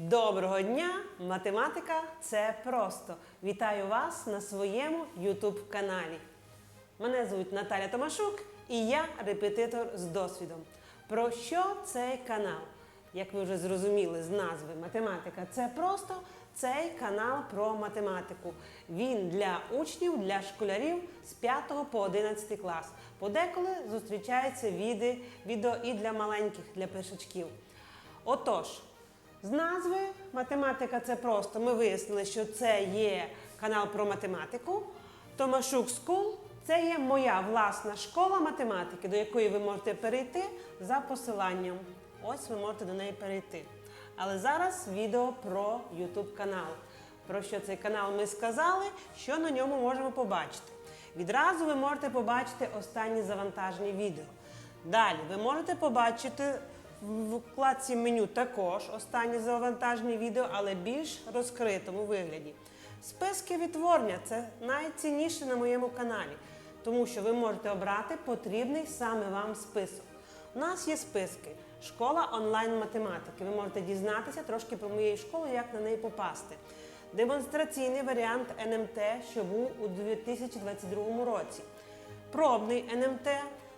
Доброго дня! Математика це просто. Вітаю вас на своєму YouTube каналі. Мене звуть Наталя Томашук і я репетитор з досвідом. Про що цей канал? Як ви вже зрозуміли з назви Математика це просто цей канал про математику. Він для учнів, для школярів з 5 по 11 клас. Подеколи зустрічаються відео, і для маленьких, для першачків. Отож, з назви математика це просто. Ми вияснили, що це є канал про математику. Томашук Скул це є моя власна школа математики, до якої ви можете перейти за посиланням. Ось ви можете до неї перейти. Але зараз відео про YouTube канал. Про що цей канал ми сказали, що на ньому можемо побачити. Відразу ви можете побачити останні завантажені відео. Далі ви можете побачити в вкладці меню також останні завантажені відео, але більш розкритому вигляді. Списки відтворення це найцінніше на моєму каналі, тому що ви можете обрати потрібний саме вам список. У нас є списки. Школа онлайн математики. Ви можете дізнатися трошки про моєї школи, як на неї попасти. Демонстраційний варіант НМТ, що був у 2022 році. Пробний НМТ.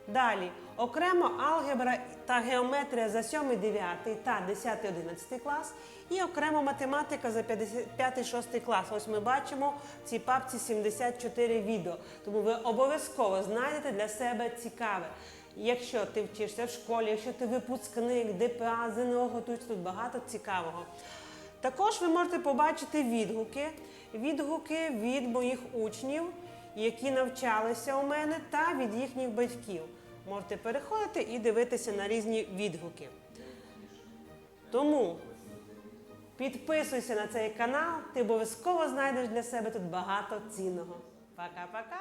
Далі окремо алгебра та геометрія за 7, 9 та 10, 11 клас. І окремо математика за 5, 6 клас. Ось ми бачимо в цій папці 74 відео. Тому ви обов'язково знайдете для себе цікаве. Якщо ти вчишся в школі, якщо ти випускник, ДПА, ЗНО готуєшся, тут багато цікавого. Також ви можете побачити відгуки, відгуки від моїх учнів, які навчалися у мене, та від їхніх батьків. Можете переходити і дивитися на різні відгуки. Тому підписуйся на цей канал, ти обов'язково знайдеш для себе тут багато цінного. Пока-пока!